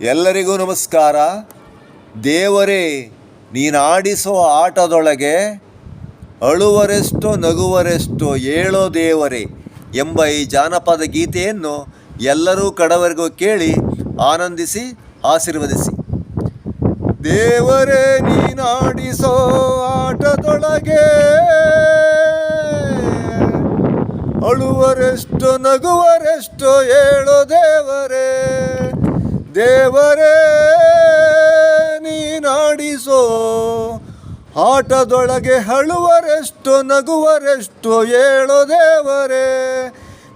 ಎಲ್ಲರಿಗೂ ನಮಸ್ಕಾರ. ದೇವರೇ ನೀನಾಡಿಸೋ ಆಟದೊಳಗೆ ಅಳುವರೆಷ್ಟೋ ನಗುವರೆಷ್ಟೋ ಏಳೋ ದೇವರೇ ಎಂಬ ಈ ಜಾನಪದ ಗೀತೆಯನ್ನು ಎಲ್ಲರೂ ಕಡವರೆಗೂ ಕೇಳಿ ಆನಂದಿಸಿ, ಆಶೀರ್ವದಿಸಿ. ದೇವರೇ, ನೀನಾಡಿಸೋ ಆಟದೊಳಗೆ ಅಳುವರೆಷ್ಟು ನಗುವರೆಷ್ಟು ಏಳೋ ದೇವರೇ. ದೇವರೇ ನೀನಾಡಿಸೋ ಆಟದೊಳಗೆ ಅಳುವರೆಷ್ಟು, ನಗುವರೆಷ್ಟು ಏಳೋ ದೇವರೇ,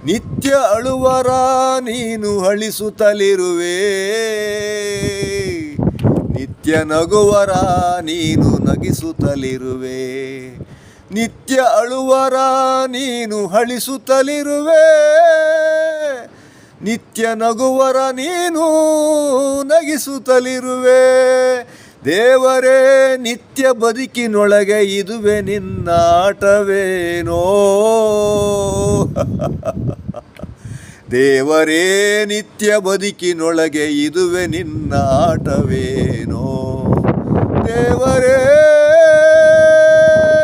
ನಿತ್ಯ ಅಳುವರ ನೀನು ಅಳಿಸುತ್ತಲಿರುವೆ. ನಿತ್ಯ ನಗುವರ ನೀನು ನಗಿಸುತ್ತಲಿರುವೆ. ನಿತ್ಯ ಅಳುವರ ನೀನು ಅಳಿಸುತ್ತಲಿರುವೆ. ನಿತ್ಯ ನಗುವರ ನೀನು ನಗಿಸುತ್ತಲಿರುವೆ. ದೇವರೇ, ನಿತ್ಯ ಬದುಕಿನೊಳಗೆ ಇದುವೆ ನಿನ್ನ ಆಟವೇನೋ. ದೇವರೇ, ನಿತ್ಯ ಬದುಕಿನೊಳಗೆ ಇದುವೆ ನಿನ್ನ ಆಟವೇನೋ. ದೇವರೇ,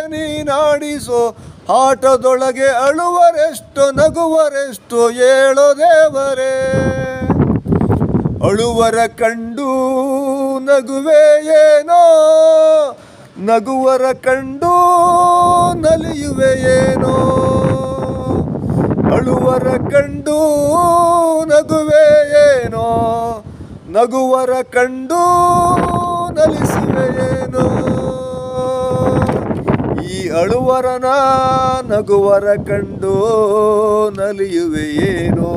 ನೀನಾಡಿಸೋ ಆಟದೊಳಗೆ ಅಳುವರೆಷ್ಟು, ನಗುವರೆಷ್ಟು ಏಳೋ ದೇವರೇ. ಅಳುವರ ಕಂಡು ನಗುವೆ ಏನೋ, ನಗುವರ ಕಂಡು ನಲಿಯುವೆ ಏನೋ. ಅಳುವರ ಕಂಡು ನಗುವೆ ಏನೋ, ನಗುವರ ಕಂಡು ನಲಿಸುವೆ ಏನೋ. ಅಳುವರನ ನಗುವರ ಕಂಡು ನಲಿಯುವೆಯೇನೋ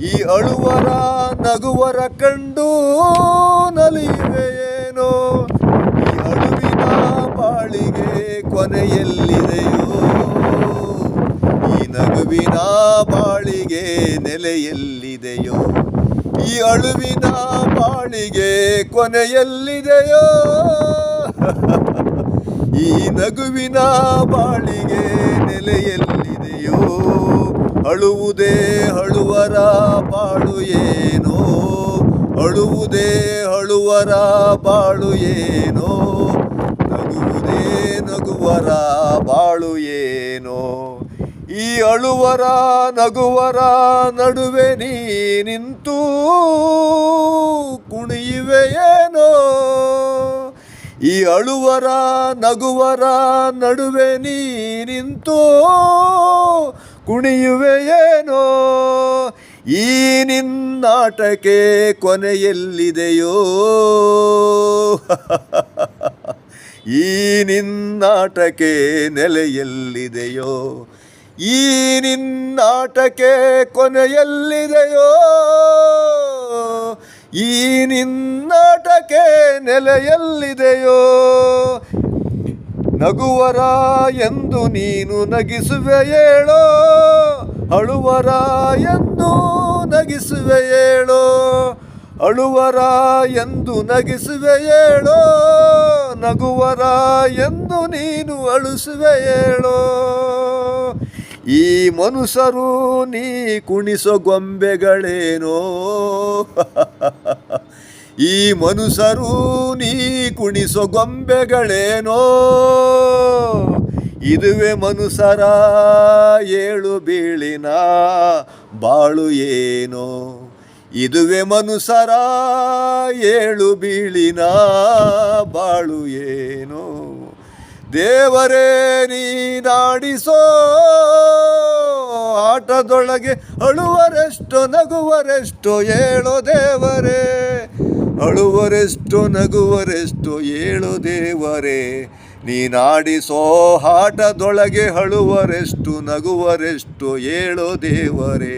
ಈ ಅಳುವರ ನಗುವರ ಕಂಡು ನಲಿಯುವೆಯೇನೋ ಈ ಅಳುವಿನ ಬಾಳಿಗೆ ಕೊನೆಯಲ್ಲಿದೆಯೋ. ಈ ನಗುವಿನ ಬಾಳಿಗೆ ನೆಲೆಯಲ್ಲಿದೆಯೋ. ಈ ಅಳುವಿನ ಬಾಳಿಗೆ ಕೊನೆಯಲ್ಲಿದೆಯೋ. ಈ ನಗುವಿನ ಬಾಳಿಗೆ ನೆಲೆಯಲ್ಲಿದೆಯೋ? ಅಳುವುದೇ ಅಳುವರ ಬಾಳು ಏನೋ? ಅಳುವುದೇ ಅಳುವರ ಬಾಳು ಏನೋ? ನಗುವುದೇ ನಗುವರ ಬಾಳು ಏನೋ? ಈ ಅಳುವರ ನಗುವರ ನಡುವೆ ನೀ ನಿಂತು ಕುಣಿಯುವೆಯೇನೋ ಈ ಅಳುವರ ನಗುವರ ನಡುವೆ ನೀ ಕುಣಿಯುವೆಯೇನೋ ಈ ನಿನ್ನಾಟಕ್ಕೆ ಕೊನೆಯಲ್ಲಿದೆಯೋ? ಈ ನಿನ್ನಾಟಕ್ಕೆ ನೆಲೆಯಲ್ಲಿದೆಯೋ? ಈ ನಿನ್ನಾಟಕ್ಕೆ ಕೊನೆಯಲ್ಲಿದೆಯೋ? ಈ ನಿನ್ನಾಟಕ್ಕೆ ನೆಲೆಯಲ್ಲಿದೆಯೋ? ನಗುವರ ಎಂದು ನೀನು ನಗಿಸುವೆ ಹೇಳೋ? ಅಳುವರ ಎಂದು ನಗಿಸುವೆ ಹೇಳೋ? ಅಳುವರ ಎಂದು ನಗಿಸುವೆ ಹೇಳೋ? ನಗುವರ ಎಂದು ನೀನು ಅಳುಸುವೆ ಹೇಳೋ? ಈ ಮನುಷ್ಯರು ನೀ ಕುಣಿಸೋ ಗೊಂಬೆಗಳೇನೋ? ಈ ಮನುಷ್ಯರು ನೀ ಕುಣಿಸೋ ಗೊಂಬೆಗಳೇನೋ? ಇದುವೆ ಮನುಷ್ಯರ ಏಳು ಬೀಳಿನ ಬಾಳು ಏನೋ? ಇದುವೆ ಮನುಷ್ಯರ ಏಳು ಬೀಳಿನ ಬಾಳು ಏನೋ? ದೇವರೇ ನೀನಾಡಿಸೋ ಆಟದೊಳಗೆ ಅಳುವರೆಷ್ಟು ನಗುವರೆಷ್ಟು ಏಳೋ ದೇವರೇ. ಅಳುವರೆಷ್ಟು ನಗುವರೆಷ್ಟು ಏಳು ದೇವರೇ ನೀನಾಡಿಸೋ ಹಾಟದೊಳಗೆ ಅಳುವರೆಷ್ಟು ನಗುವರೆಷ್ಟು ಏಳು ದೇವರೇ.